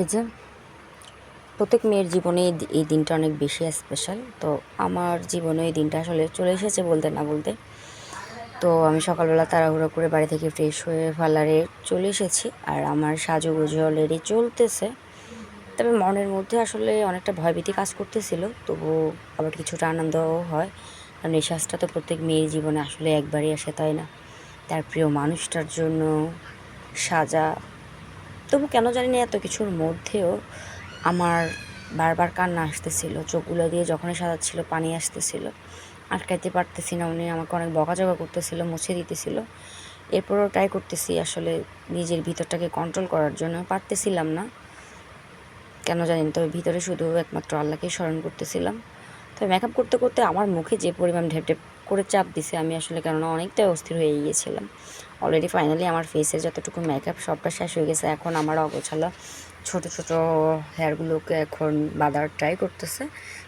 এই যে, প্রত্যেক মেয়ের জীবনে এই দিনটা অনেক বেশি স্পেশাল তো আমার জীবনে এই দিনটা আসলে চলে এসেছে বলতে না বলতে। তো আমি সকালবেলা তাড়াহুড়ো করে বাড়ি থেকে ফ্রেশ হয়ে পার্লারে চলে এসেছি আর আমার সাজুগুজু অলরেডি চলতেছে। তবে মনের মধ্যে আসলে অনেকটা ভয়ভীতি কাজ করতেছিল তবু আবার কিছুটা আনন্দও হয়। কারণ এই সাজটা তো প্রত্যেক মেয়ের জীবনে আসলে একবারই আসে, তাই না? তার প্রিয় মানুষটার জন্য সাজা তবু কেন জানি না এত কিছুর মধ্যেও আমার বারবার কান্না আসতেছিল, চোখগুলো দিয়ে যখনই সাজাচ্ছিল, পানি আসতেছিল। আটকাইতে পারতেছি না উনি, আমাকে অনেক বকাঝকা করতেছিল, মুছে দিতেছিল। এরপরও ট্রাই করতেছি আসলে নিজের ভিতরটাকে কন্ট্রোল করার জন্য। পারতেছিলাম না। কেন জানি তবে ভিতরে শুধু একমাত্র আল্লাহকেই স্মরণ করতেছিলাম। তবে মেকআপ করতে করতে আমার মুখে যে পরিমাণ ঢেপ ঢেপ করে চাপ দিছে, আমি আসলে কেননা অনেকটাই অস্থির হয়ে গিয়েছিলাম। অলরেডি ফাইনালি আমার ফেসের যতটুকু মেকআপ সবটা শেষ হয়ে গেছে, এখন আমার অগোছালা ছোট ছোট হেয়ারগুলোকে এখন বাঁধার ট্রাই করতেছে।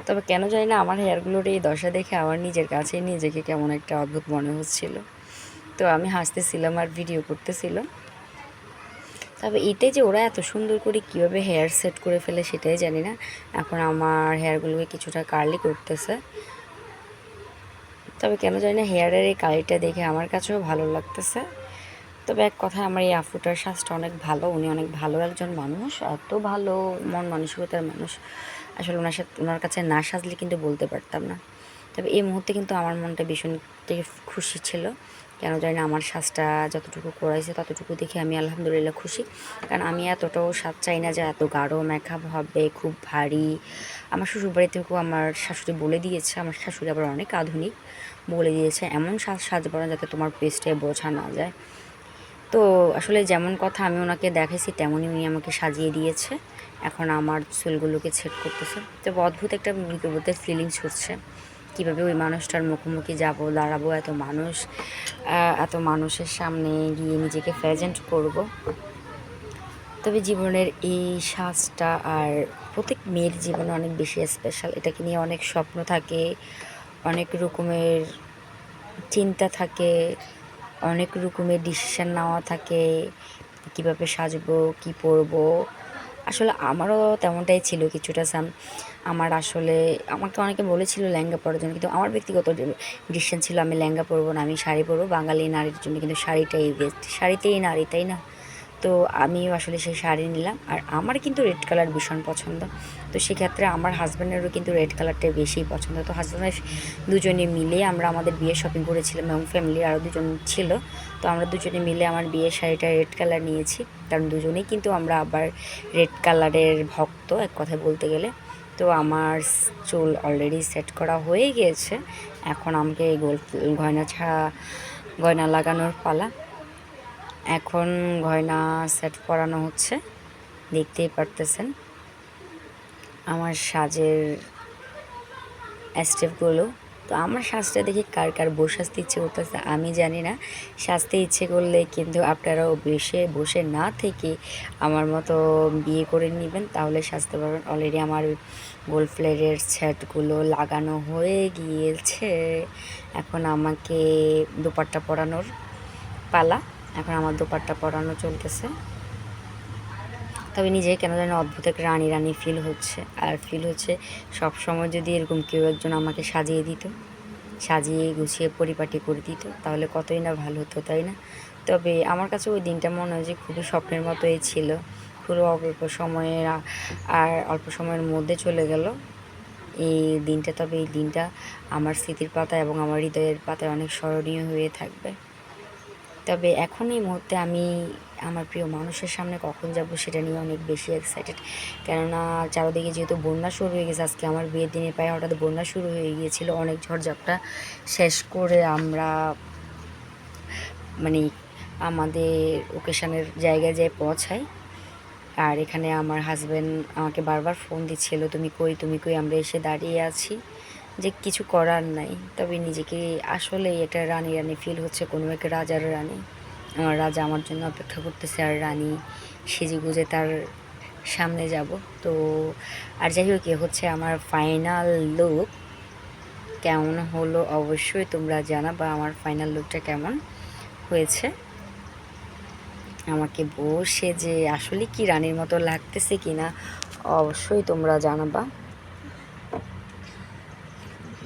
তবে কেন জানি না আমার হেয়ারগুলোর এই দশা দেখে আমার নিজের কাছেই নিজেকে কেমন একটা অদ্ভুত মনে হচ্ছিল। তো আমি হাসতেছিলাম আর ভিডিও করতেছিলাম। তবে এটাই যে ওরা এত সুন্দর করে কীভাবে হেয়ার সেট করে ফেলে সেটাই জানি না। এখন আমার হেয়ারগুলোকে কিছুটা কার্লি করতেছে। তবে কেন জানি না হেয়ারের এই কালিটা দেখে আমার কাছেও ভালো লাগতেছে। তবে এক কথায় আমার এই আফুটার সাজটা অনেক ভালো। উনি অনেক ভালো একজন মানুষ, এত ভালো মন মানসিকতার মানুষ। আসলে ওনার সাথে ওনার কাছে না সাজলে কিন্তু বলতে পারতাম না। তবে এই মুহূর্তে কিন্তু আমার মনটা ভীষণ খুশি ছিল। কেন জানি না আমার সাজটা যতটুকু করাইছে ততটুকু দেখে আমি আলহামদুলিল্লাহ খুশি। কারণ আমি এতটাও স্বাদ চাই না যে এত গাঢ় মেকআপ হবে, খুব ভারী। আমার শ্বশুর বাড়ি থেকেও আমার শাশুড়ি বলে দিয়েছে, আমার শাশুড়ি আবার অনেক আধুনিক, বলে দিয়েছে, এমন সাজ সাজবো যাতে তোমার পেস্টে বোঝা না যায়। তো আসলে যেমন কথা আমি ওনাকে দেখাইছি, তেমনই উনি আমাকে সাজিয়ে দিয়েছে। এখন আমার চুলগুলোকে ছেট করতেছে। তো অদ্ভুত একটা মৃতবোধের ফিলিংস হচ্ছে। কীভাবে ওই মানুষটার মুখোমুখি যাব, দাঁড়াবো, এত মানুষ এত মানুষের সামনে গিয়ে নিজেকে প্রেজেন্ট করব। তবে জীবনের এই সাজটা আর প্রত্যেক মেয়ের জীবনে অনেক বেশি স্পেশাল এটাকে নিয়ে অনেক স্বপ্ন থাকে, অনেক রকমের চিন্তা থাকে, অনেক রকমের ডিসিশান নেওয়া থাকে, কীভাবে সাজবো, কি পরবো। আসলে আমারও তেমনটাই ছিল কিছুটা সাম আমার আসলে, আমাকে অনেকে বলেছিল লেহেঙ্গা পরার জন্য, কিন্তু আমার ব্যক্তিগত ডিসিশন ছিল আমি লেহেঙ্গা পরবো না, আমি শাড়ি পরবো। বাঙালি নারীর জন্য কিন্তু শাড়িটাই বেস্ট শাড়িতেই নারী, তাই না? তো আমিও আসলে সেই শাড়ি নিলাম। আর আমার কিন্তু রেড কালার ভীষণ পছন্দ। তো সেক্ষেত্রে আমার হাজব্যান্ডেরও কিন্তু রেড কালারটাই বেশি পছন্দ। তো হাজব্যান্ড দুজনে মিলে আমরা আমাদের বিয়ে শপিং করেছিলাম এবং ফ্যামিলির আরও দুজন ছিল। তো আমরা দুজনে মিলে আমার বিয়ের শাড়িটা রেড কালার নিয়েছি। কারণ দুজনেই কিন্তু আমরা আবার রেড কালারের ভক্ত, এক কথায় বলতে গেলে। তো আমার চুল অলরেডি সেট করা হয়ে গিয়েছে। এখন আমাকে গোল গয়না ছাড়া গয়না লাগানোর পালা। এখন গয়না সেট করানো হচ্ছে, দেখতেই পারতেছেন। আমার সাজের স্টেপগুলো তো আমার সাজটা দেখে কার কার বসাতে ইচ্ছে করতেছে আমি জানি না। সাজতে ইচ্ছে করলে কিন্তু আপনারাও বেশে বসে না থেকে আমার মতো বিয়ে করে নেবেন, তাহলে সাজতে পারবেন। অলরেডি আমার গোল ফ্লেরের সেটগুলো লাগানো হয়ে গিয়েছে। এখন আমাকে দুপাট্টা পরানোর পালা। এখন আমার দুপাট্টা পরানো চলতেছে। তবে নিজে কেন যেন অদ্ভুত এক রানী রানী ফিল হচ্ছে। আর ফিল হচ্ছে সব সময় যদি এরকম কেউ একজন আমাকে সাজিয়ে দিত, সাজিয়ে গুছিয়ে পরিপাটি করে দিত, তাহলে কতই না ভালো হতো, তাই না? তবে আমার কাছে ওই দিনটা মনে হয় যে খুবই স্বপ্নের মতোই ছিল। খুবই অল্প সময়ের আর অল্প সময়ের মধ্যে চলে গেল। এই দিনটা, তবে এই দিনটা আমার স্মৃতির পাতায় এবং আমার হৃদয়ের পাতায় অনেক স্মরণীয় হয়ে থাকবে। তবে এখন এই মুহূর্তে আমি আমার প্রিয় মানুষের সামনে কখন যাব সেটা নিয়ে অনেক বেশি এক্সাইটেড কেননা চারোদিকে যেহেতু বন্যা শুরু হয়ে গেছে, আজকে আমার বিয়ের দিনের পায়ে হঠাৎ বন্যা শুরু হয়ে গিয়েছিল, অনেক ঝড়ঝাপটা শেষ করে আমরা মানে আমাদের ওকেশনের জায়গায় যেয়ে পৌঁছাই। আর এখানে আমার হাজব্যান্ড আমাকে বারবার ফোন দিচ্ছিল, তুমি কই তুমি কই? আমরা এসে দাঁড়িয়ে আছি। যে কিছু করার নাই। তবে নিজেকে আসলে এটা রানী রানী ফিল হচ্ছে, কোনো এক রাজার রানী। আমার রাজা আমার জন্য অপেক্ষা করতেছে, আর রানী সেজে গুজে তার সামনে যাব। তো, আর যাই হোক হচ্ছে আমার ফাইনাল লুক কেমন হলো অবশ্যই তোমরা জানাবা, আমার ফাইনাল লুকটা কেমন হয়েছে? আমাকে বসে যে, আসলে কি রানীর মতো লাগতেছে কিনা অবশ্যই তোমরা জানাবা।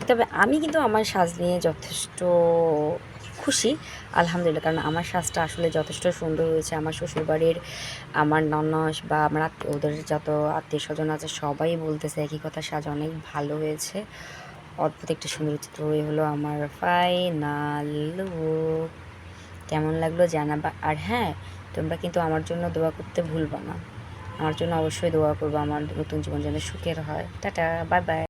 তবে আমি কিন্তু আমার সাজ নিয়ে যথেষ্ট খুশি, আলহামদুলিল্লাহ। কারণ আমার সাজটা আসলে যথেষ্ট সুন্দর হয়েছে। আমার শ্বশুরবাড়ির আমার ননস বা আমার ওদের যত আত্মীয় স্বজন আছে, সবাই বলতেছে একই কথা, সাজ অনেক ভালো হয়েছে। অদ্ভুত একটা সুন্দর চিত্র হলো আমার ফাইনাল কেমন লাগল জানাবা? আর হ্যাঁ তোমরা কিন্তু আমার জন্য দোয়া করতে ভুলবা না। আমার জন্য অবশ্যই দোয়া করব। আমার নতুন জীবন যেন সুখের হয়। Tata, bye bye.